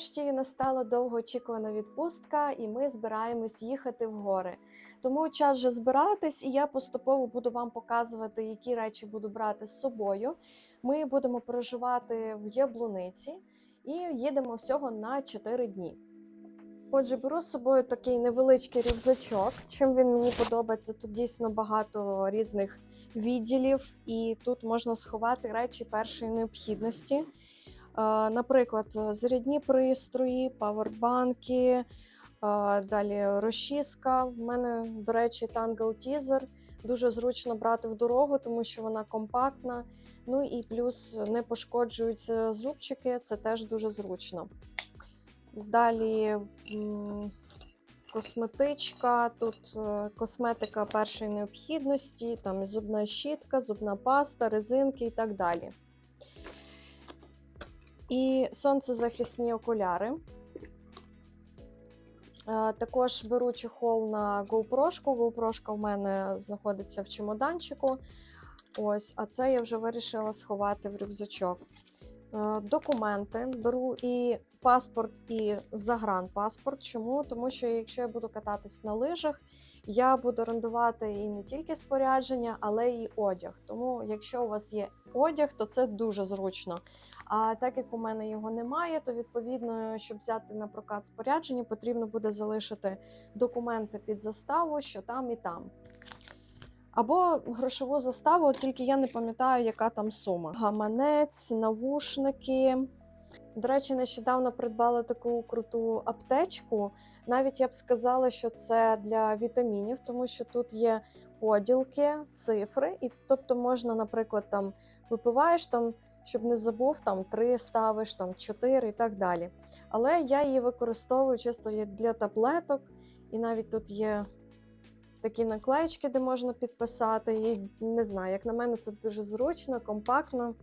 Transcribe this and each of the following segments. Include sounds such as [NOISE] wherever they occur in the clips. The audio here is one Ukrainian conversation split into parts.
Нарешті настала довгоочікувана відпустка, і ми збираємось їхати в гори. Тому час вже збиратись, і я поступово буду вам показувати, які речі буду брати з собою. Ми будемо проживати в Яблуниці і їдемо всього на 4 дні. Отже, беру з собою такий невеличкий рюкзачок. Чим він мені подобається, тут дійсно багато різних відділів, і тут можна сховати речі першої необхідності. Наприклад, зарядні пристрої, павербанки, далі розчіска. В мене, до речі, Tangle Teaser. Дуже зручно брати в дорогу, тому що вона компактна. Ну і плюс не пошкоджуються зубчики, це теж дуже зручно. Далі косметичка, тут е, косметика першої необхідності, там зубна щітка, зубна паста, резинки і так далі. І сонцезахисні окуляри. Е, Також беру чехол на GoPro. GoPro в мене знаходиться в чемоданчику. Ось, а це я вже вирішила сховати в рюкзачок. Е, Документи беру і паспорт, і загранпаспорт. Чому? Тому що якщо я буду кататись на лижах, я буду орендувати і не тільки спорядження, але й одяг. Тому, якщо у вас є одяг, то це дуже зручно. А так як у мене його немає, то відповідно, щоб взяти на прокат спорядження, потрібно буде залишити документи під заставу, що там і там. Або грошову заставу, тільки я не пам'ятаю, яка там сума. Гаманець, навушники. До речі, нещодавно придбала таку круту аптечку. Навіть я б сказала, що це для вітамінів, тому що тут є поділки, цифри, і тобто можна, наприклад, там випиваєш там, щоб не забув, там три ставиш, там чотири і так далі. Але я її використовую чисто для таблеток, і навіть тут є такі наклеєчки, де можна підписати. І не знаю, як на мене, це дуже зручно, компактно.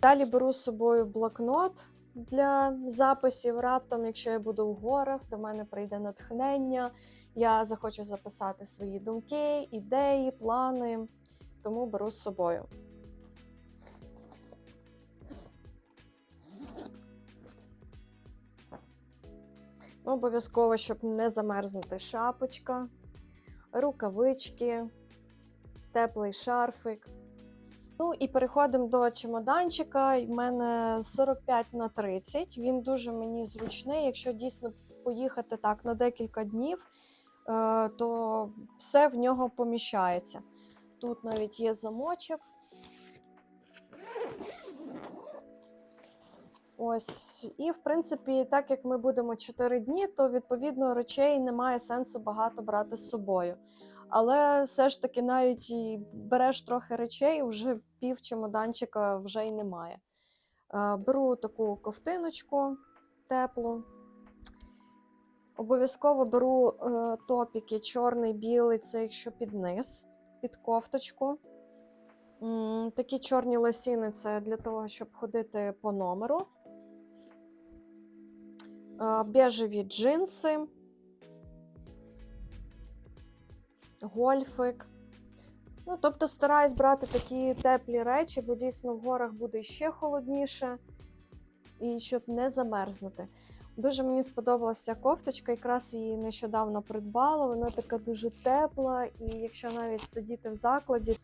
Далі беру з собою блокнот для записів. Раптом, якщо я буду в горах, до мене прийде натхнення. Я захочу записати свої думки, ідеї, плани, тому беру з собою. Обов'язково, щоб не замерзнути шапочка, рукавички, теплий шарфик. Ну і переходимо до чемоданчика. У мене 45 на 30. Він дуже мені зручний. Якщо дійсно поїхати так на декілька днів, е, то все в нього поміщається. Тут навіть є замочок. Ось, і в принципі, так як ми будемо 4 дні, то відповідно речей немає сенсу багато брати з собою. Але все ж таки, навіть і береш трохи речей, вже пів чемоданчика вже й немає. Е, Беру таку ковтиночку теплу. Обов'язково беру е, топіки чорний, білий, це якщо під низ, під кофточку. Такі чорні лосіни це для того, щоб ходити по номеру. Е, Бежеві джинси. Гольфик. Ну, тобто стараюсь брати такі теплі речі, бо дійсно в горах буде ще холодніше, і щоб не замерзнути. Дуже мені сподобалася ця кофточка, якраз її нещодавно придбала. Вона така дуже тепла, і якщо навіть сидіти в закладі,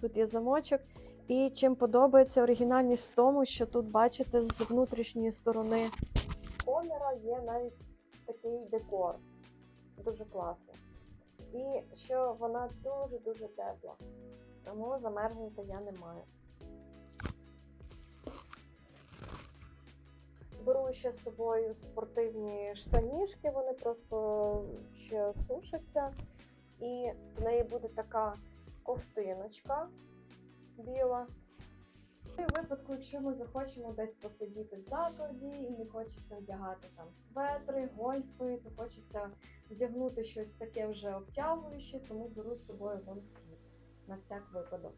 тут є замочок. І чим подобається оригінальність в тому, що тут, бачите, з внутрішньої сторони коміра є навіть такий декор. Дуже класний. І що вона дуже-дуже тепла. Тому замерзнути я не маю. Беру ще з собою спортивні штанішки, вони просто ще сушаться. І в неї буде така ковтиночка біла. І в випадку, якщо ми захочемо десь посидіти в закладі і не хочеться вдягати там светри, гольфи, то хочеться вдягнути щось таке вже обтягуюче, тому беру з собою лонгслів на всяк випадок.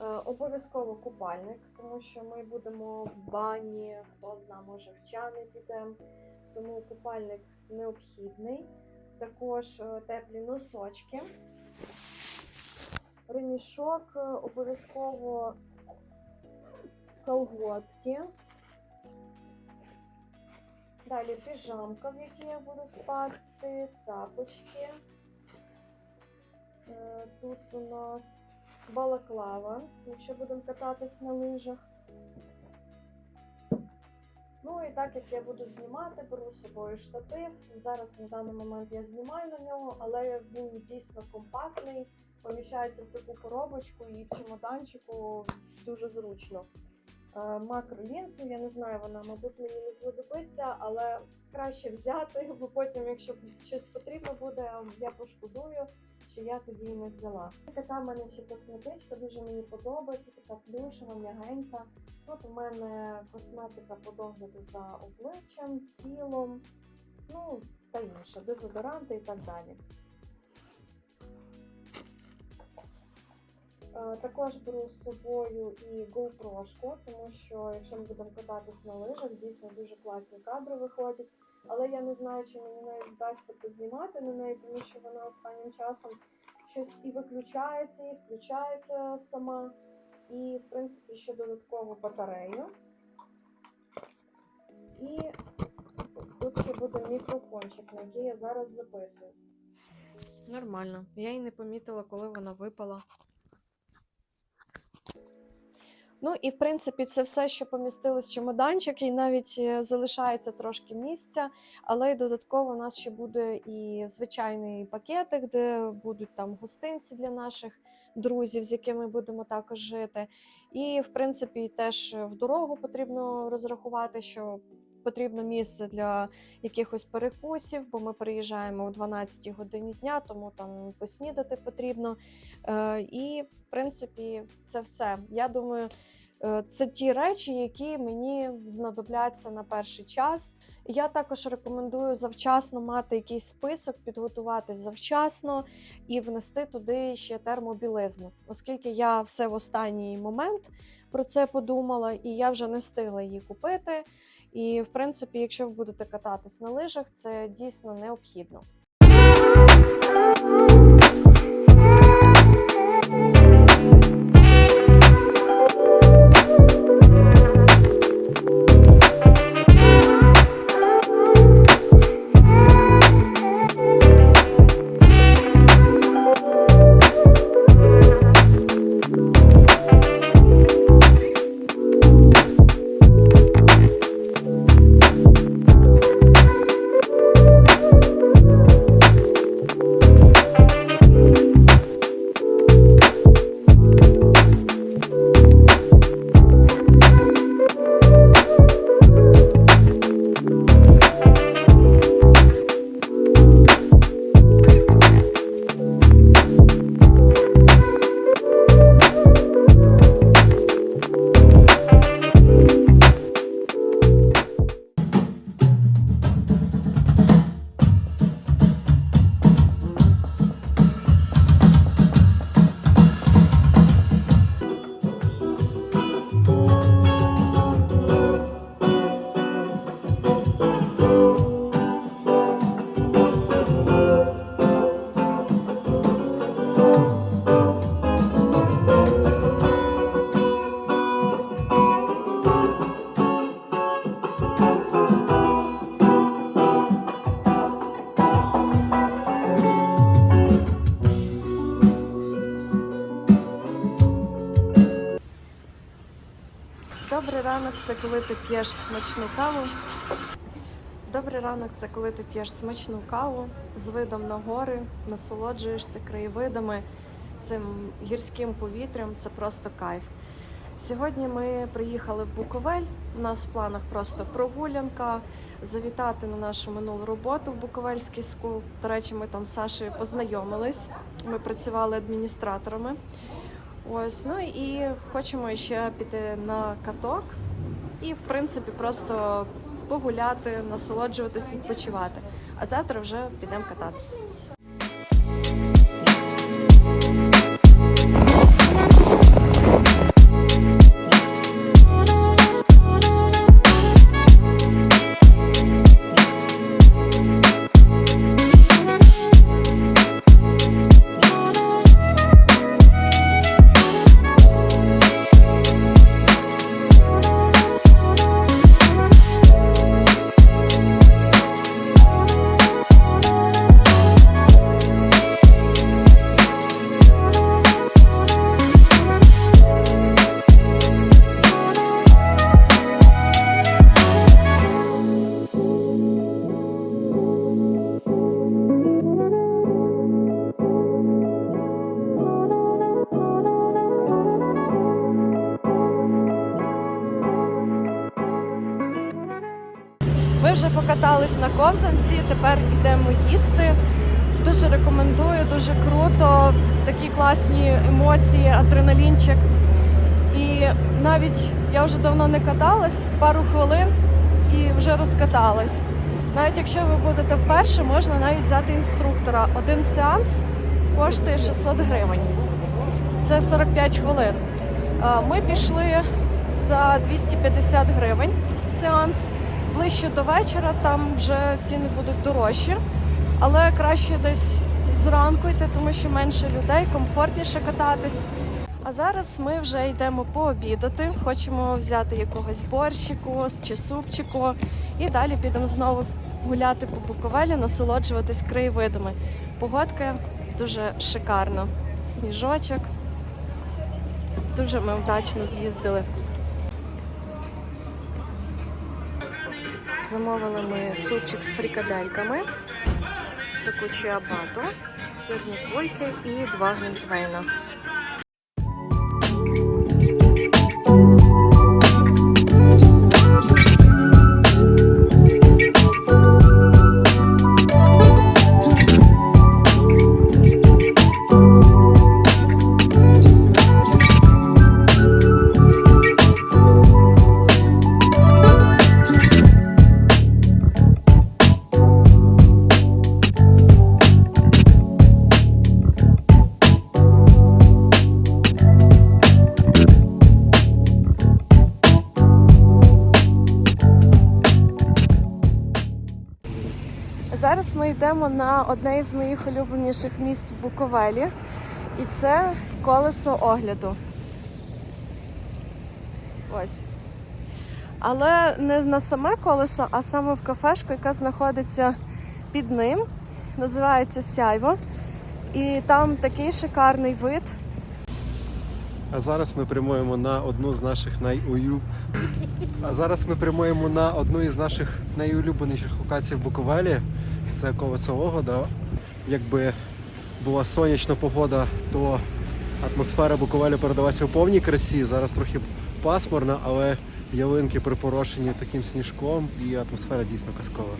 Е, обов'язково купальник, тому що ми будемо в бані, хто зна, може в чани підемо, тому купальник необхідний. Також е, теплі носочки. Ремішок, е, обов'язково колготки. Далі піжамка, в якій я буду спати, тапочки. Е, Тут у нас балаклава, якщо будемо кататись на лижах. Ну і так як я буду знімати, беру з собою штатив. Зараз на даний момент я знімаю на нього, але він дійсно компактний, поміщається в таку коробочку і в чемоданчику дуже зручно. Е, Макролінсу, я не знаю, вона, мабуть, мені не знадобиться, але краще взяти, [LAUGHS] бо потім, якщо щось потрібно буде, я пошкодую, що я тоді не взяла. Така в мене ще косметичка, дуже мені подобається, така плюшева, м'ягенька. Тут у мене косметика по догляду за обличчям, тілом, ну та інше, дезодоранти і так далі. Також беру з собою і GoPro, тому що якщо ми будемо кататись на лижах, дійсно дуже класні кадри виходять. Але я не знаю, чи мені навіть вдасться познімати на неї, тому що вона останнім часом щось і виключається, і включається сама. І, в принципі, ще додаткову батарею. І тут ще буде мікрофончик, на який я зараз записую. Нормально. Я і не помітила, коли вона випала. Ну і в принципі це все, що помістилось в чемоданчик, і навіть е, залишається трошки місця, але й додатково у нас ще буде і звичайний пакетик, де будуть там гостинці для наших друзів, з якими будемо також жити. І в принципі теж в дорогу потрібно розрахувати, що потрібно місце для якихось перекусів, бо ми приїжджаємо о 12 годині дня, тому там поснідати потрібно. Е, і в принципі, це все. Я думаю. е, Це ті речі, які мені знадобляться на перший час. Я також рекомендую завчасно мати якийсь список, підготуватись завчасно і внести туди ще термобілизну, оскільки я все в останній момент про це подумала, і я вже не встигла її купити. І, в принципі, якщо ви будете кататись на лижах, це дійсно необхідно. Це коли ти п'єш смачну каву. Добрий ранок це коли ти п'єш смачну каву з видом на гори, насолоджуєшся краєвидами, цим гірським повітрям. Це просто кайф. Сьогодні ми приїхали в Буковель. У нас в планах просто прогулянка, завітати на нашу минулу роботу в Буковельський скул. До речі, ми там з Сашею познайомились. Ми працювали адміністраторами. Ось, ну і хочемо ще піти на каток і, в принципі, просто погуляти, насолоджуватись, відпочивати. А завтра вже підемо кататися. Навіть я вже давно не каталась, пару хвилин і вже розкаталась. Навіть якщо ви будете вперше, можна навіть взяти інструктора. Один сеанс коштує 600 гривень. Це 45 хвилин. Ми пішли за 250 гривень сеанс. Ближче до вечора там вже ціни будуть дорожчі, але краще десь зранку йти, тому що менше людей, комфортніше кататись. А зараз ми вже йдемо пообідати. Хочемо взяти якогось борщику чи супчику, і далі підемо знову гуляти по Буковелі, насолоджуватись краєвидами. Погодка дуже шикарна. Сніжочок. Дуже ми вдачно з'їздили. Замовили ми супчик з фрикадельками, таку чиабату, сирні кульки і два глінтвейна. Йдемо на одне із моїх улюбленіших місць в Буковелі, і це колесо огляду. Ось. Але не на саме колесо, а саме в кафешку, яка знаходиться під ним. Називається Сяйво. І там такий шикарний вид. А зараз ми прямуємо на одну з наших найую... А зараз ми прямуємо на одну із наших найулюбленіших локацій в Буковелі. Це колесо да? Якби була сонячна погода, то атмосфера буквально передалася у повній красі. Зараз трохи пасмурна, але ялинки припорошені таким сніжком і атмосфера дійсно казкова.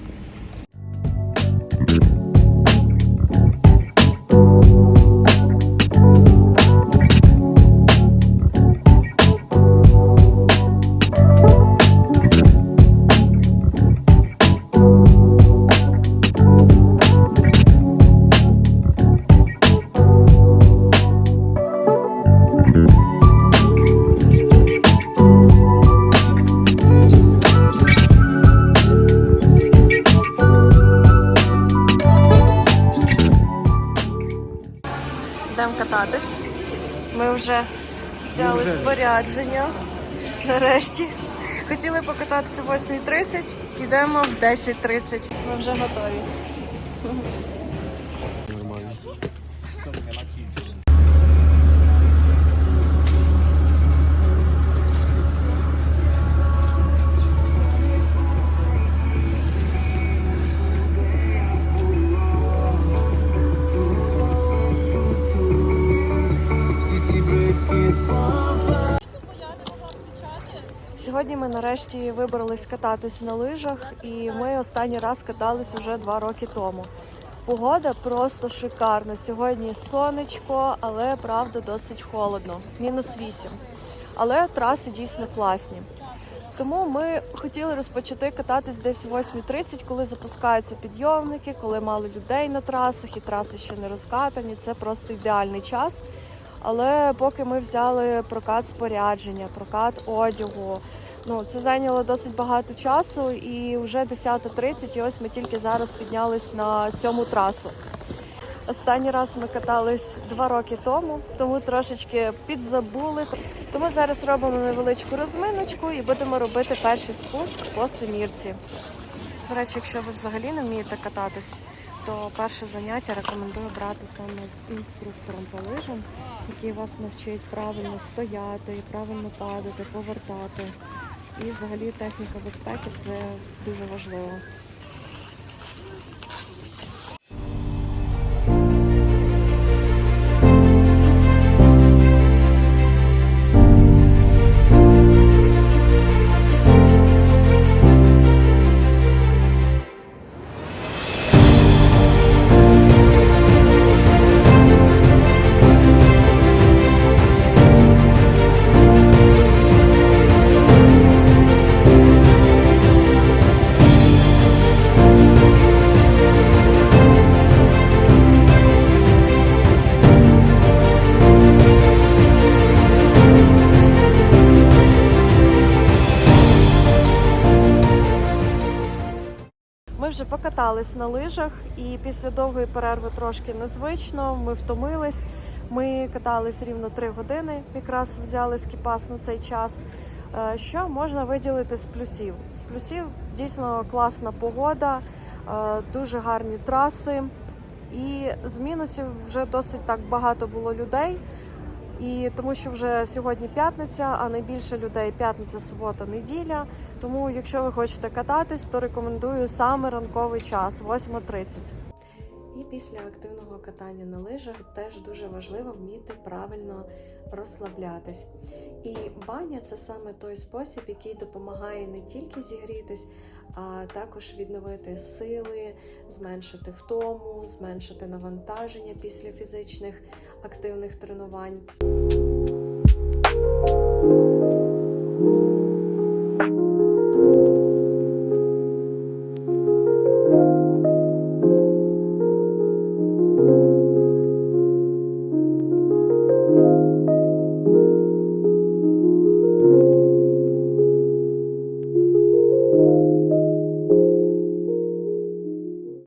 Спорядження. Нарешті. Хотіли покататися о 8.30, йдемо в 10.30. Ми вже готові. Нарешті вибрались кататись на лижах, і ми останній раз катались вже два роки тому. Погода просто шикарна. Сьогодні сонечко, але правда досить холодно. Мінус 8. Але траси дійсно класні. Тому ми хотіли розпочати кататись десь о 8.30, коли запускаються підйомники, коли мало людей на трасах і траси ще не розкатані. Це просто ідеальний час. Але поки ми взяли прокат спорядження, прокат одягу, ну це зайняло досить багато часу, і вже 10.30, і ось ми тільки зараз піднялись на сьому трасу. Останній раз ми катались два роки тому, тому трошечки підзабули. Тому зараз робимо невеличку розминочку і будемо робити перший спуск по семірці. До речі, якщо ви взагалі не вмієте кататись, то перше заняття рекомендую брати саме з інструктором по лижам, який вас навчить правильно стояти, правильно падати, повертати. І взагалі техніка безпеки це дуже важливо. Вже покатались на лижах, і після довгої перерви трошки незвично. Ми втомились. Ми катались рівно 3 години, якраз взяли скіпас на цей час. Е, Що можна виділити з плюсів? З плюсів дійсно класна погода, е, дуже гарні траси. І з мінусів вже досить так багато було людей. І тому що вже сьогодні п'ятниця, а найбільше людей п'ятниця, субота, неділя. Тому, якщо ви хочете кататись, то рекомендую саме ранковий час 8.30. І після активного катання на лижах теж дуже важливо вміти правильно розслаблятись. І баня це саме той спосіб, який допомагає не тільки зігрітись, а також відновити сили, зменшити втому, зменшити навантаження після фізичних активних тренувань.